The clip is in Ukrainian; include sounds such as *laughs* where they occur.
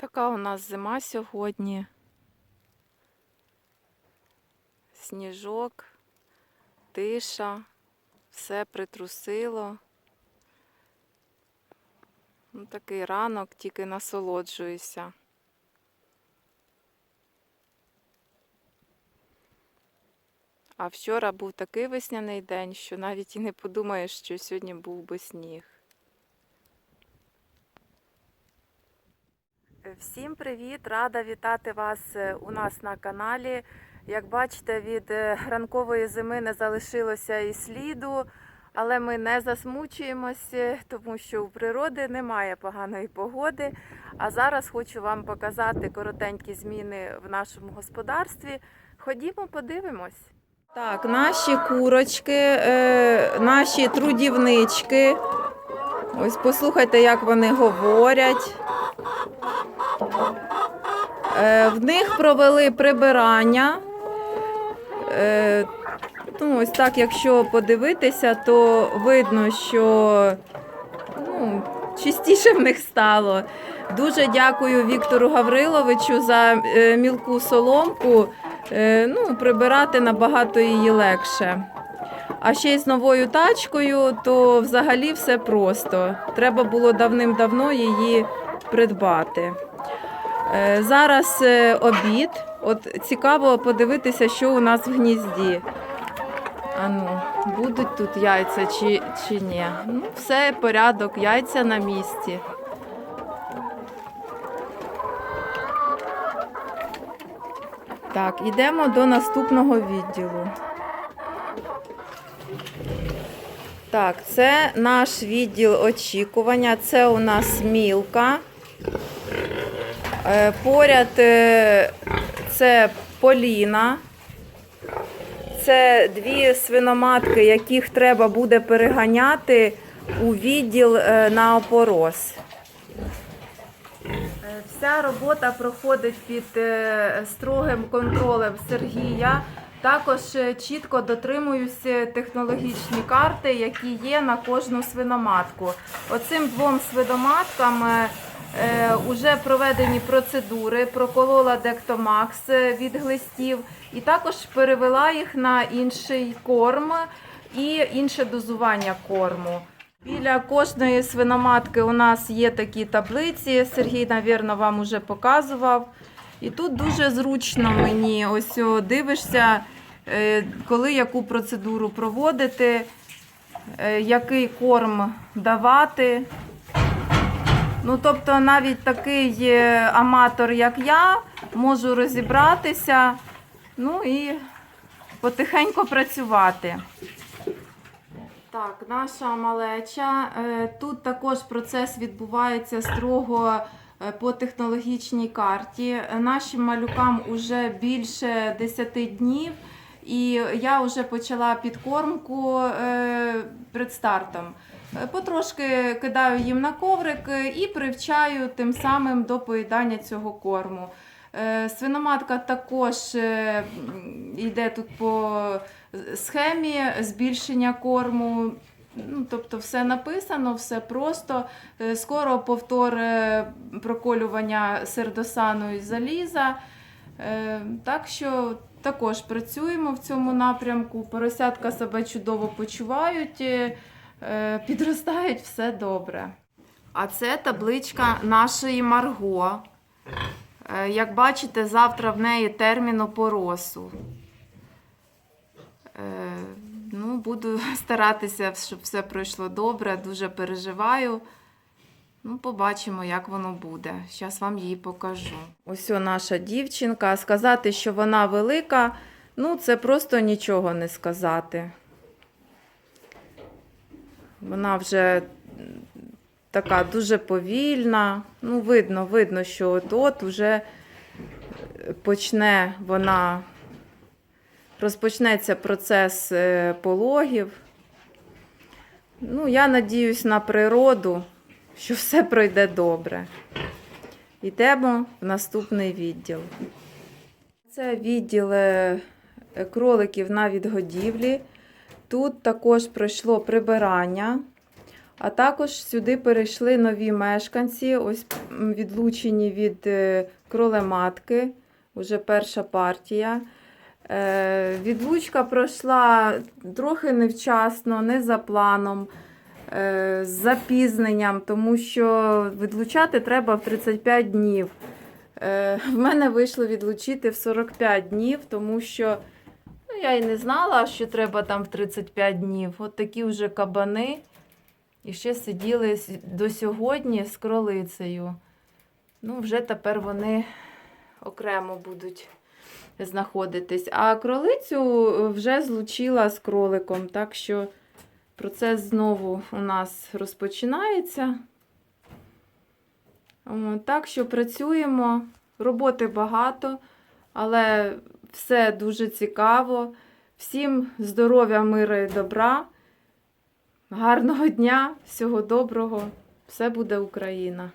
Така у нас зима сьогодні. Сніжок, тиша, все притрусило. Ну, такий ранок, тільки насолоджуюся. А вчора був такий весняний день, що навіть і не подумаєш, що сьогодні був би сніг. Всім привіт! Рада вітати вас е, у нас на каналі. Як бачите, від е, ранкової зими не залишилося і сліду, але ми не засмучуємося, тому що у природи немає поганої погоди. А зараз хочу вам показати коротенькі зміни в нашому господарстві. Ходімо, подивимось. Так, наші курочки, е, наші трудівнички. Ось послухайте, як вони говорять. Е, В них провели прибирання. Е, Ну, ось так, якщо подивитися, то видно, що ну, чистіше в них стало. Дуже дякую Віктору Гавриловичу за е, мілку соломку. Ну, прибирати набагато її легше. А ще й з новою тачкою, то взагалі все просто. Треба було давним-давно її придбати. Е, Зараз е, обід. От цікаво подивитися, що у нас в гнізді. Ану, будуть тут яйця чи, чи ні. Ну, все, порядок, яйця на місці. Так, йдемо до наступного відділу. Так, це наш відділ очікування. Це у нас мілка. Е, Поряд е, це Поліна. Це дві свиноматки, яких треба буде переганяти у відділ е, на опороз. Е, Вся робота проходить під строгим контролем Сергія. Також чітко дотримуюся технологічні карти, які є на кожну свиноматку. Оцим двом свиноматкам уже проведені процедури, проколола Дектомакс е, від глистів і також перевела їх на інший корм і інше дозування корму. Біля кожної свиноматки у нас є такі таблиці. Сергій, навірно, вам уже показував. І тут дуже зручно мені ось дивишся, е, коли яку процедуру проводити, е, який корм давати. Ну, тобто, навіть такий аматор, як я, можу розібратися, ну і потихеньку працювати. Так, наша малеча. Е, Тут також процес відбувається строго е, по технологічній карті. Е, Нашим малюкам вже більше 10 днів, і я вже почала підкормку е, перед стартом. Е, Потрошки кидаю їм на коврик е, і привчаю тим самим до поїдання цього корму. Свиноматка також йде тут по схемі збільшення корму. Ну, тобто все написано, все просто. Скоро повтор проколювання сердосану і заліза. Так що також працюємо в цьому напрямку. Поросятка себе чудово почувають, е, е, підростають все добре. А це табличка нашої Марго. Е, Як бачите, завтра в неї термін опоросу. Ну, буду *laughs* старатися, щоб все пройшло добре, дуже переживаю. Ну, побачимо, як воно буде. Зараз вам її покажу. Ось наша дівчинка. Сказати, що вона велика, ну, це просто нічого не сказати. Вона вже така дуже повільна. Ну, видно, видно, що от-от уже почне вона розпочнеться процес е, пологів. Ну, я надіюсь на природу, що все пройде добре. Йдемо в наступний відділ. Це відділ е, кроликів на відгодівлі. Тут також пройшло прибирання. А також сюди перейшли нові мешканці, ось відлучені від е, кролематки, уже перша партія. Е, Відлучка пройшла трохи невчасно, не за планом, з запізненням, тому що відлучати треба в 35 днів. Е, В мене вийшло відлучити в 45 днів, тому що ну, я і не знала, що треба там в 35 днів. От такі вже кабани. І ще сиділи до сьогодні з кролицею. Ну, вже тепер вони окремо будуть знаходитись. А кролицю е, вже злучила з кроликом, так що процес знову у нас розпочинається. Так що працюємо, роботи багато, але все дуже цікаво. Всім здоров'я, миру і добра. Гарного дня, всього доброго. Все буде Україна.